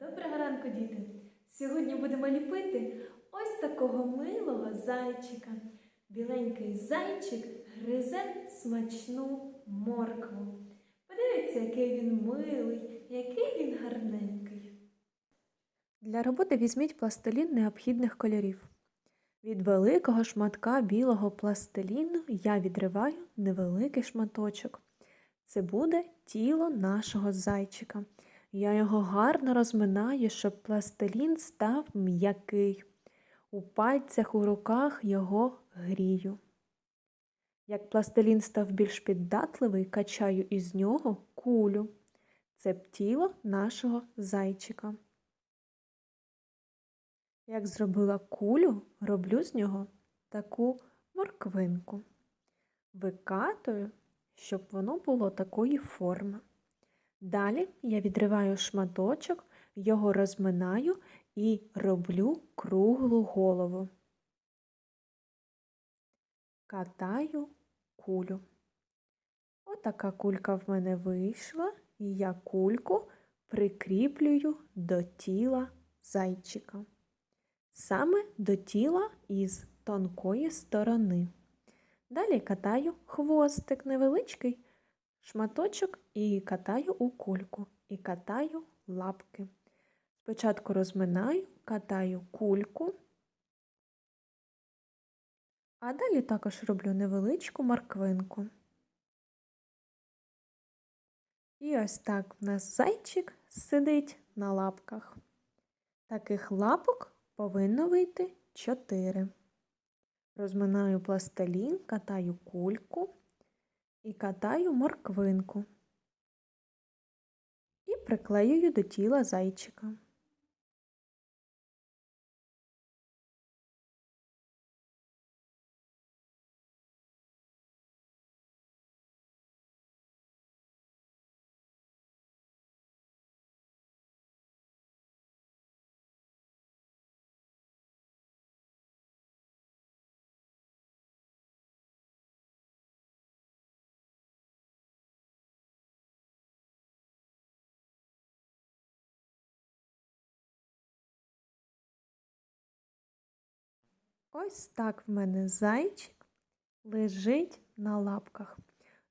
Доброго ранку, діти! Сьогодні будемо ліпити ось такого милого зайчика. Біленький зайчик гризе смачну моркву. Подивіться, який він милий, який він гарненький. Для роботи візьміть пластилін необхідних кольорів. Від великого шматка білого пластиліну я відриваю невеликий шматочок. Це буде тіло нашого зайчика. Я його гарно розминаю, щоб пластилін став м'який. У пальцях, у руках його грію. Як пластилін став більш піддатливий, качаю із нього кулю. Це тіло нашого зайчика. Як зробила кулю, роблю з нього таку морквинку. Викатую, щоб воно було такої форми. Далі я відриваю шматочок, його розминаю і роблю круглу голову. Катаю кулю. Отака кулька в мене вийшла, і я кульку прикріплюю до тіла зайчика. Саме до тіла із тонкої сторони. Далі катаю хвостик невеличкий шматочок і катаю у кульку, і катаю лапки. Спочатку розминаю, катаю кульку, а далі також роблю невеличку морквинку. І ось так в нас зайчик сидить на лапках. Таких лапок повинно вийти 4. Розминаю пластилін, катаю кульку і катаю морквинку і приклеюю до тіла зайчика. Ось так в мене зайчик лежить на лапках.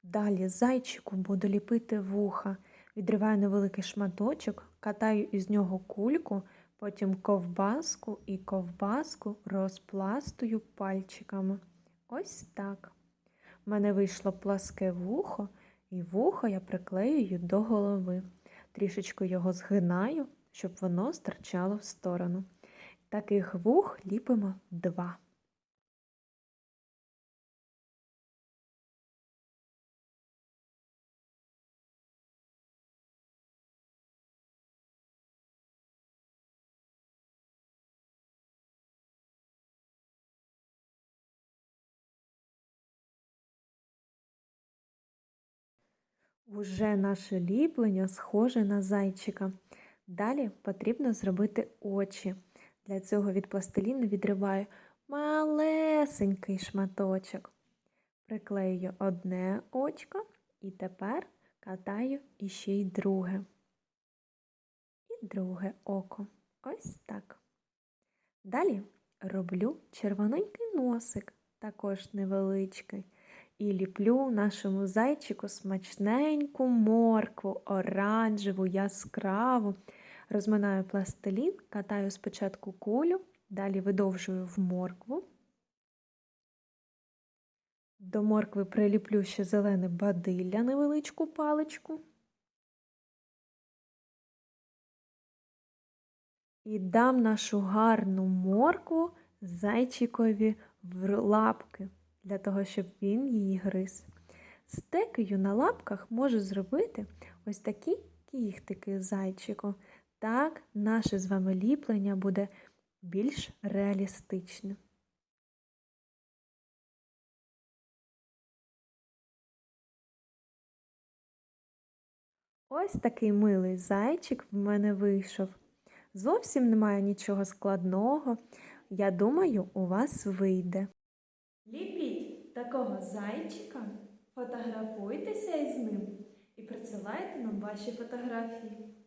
Далі зайчику буду ліпити вуха. Відриваю невеликий шматочок, катаю із нього кульку, потім ковбаску і ковбаску розпластую пальчиками. Ось так. У мене вийшло пласке вухо, і вухо я приклеюю до голови. Трішечки його згинаю, щоб воно стирчало в сторону. Таких вух ліпимо два. Уже наше ліплення схоже на зайчика. Далі потрібно зробити очі. Для цього від пластиліну відриваю малесенький шматочок. Приклею одне очко і тепер катаю іще й друге. І друге око. Ось так. Далі роблю червоненький носик, також невеличкий. І ліплю нашому зайчику смачненьку моркву, оранжеву, яскраву. Розминаю пластилін, катаю спочатку кулю, далі видовжую в моркву. До моркви приліплю ще зелене бадилля, невеличку паличку. І дам нашу гарну моркву зайчикові в лапки, для того, щоб він її гриз. Стекою на лапках можу зробити ось такі кіхтики зайчику. Так, наше з вами ліплення буде більш реалістичним. Ось такий милий зайчик в мене вийшов. Зовсім немає нічого складного. Я думаю, у вас вийде. Ліпіть такого зайчика, фотографуйтеся із ним і присилайте нам ваші фотографії.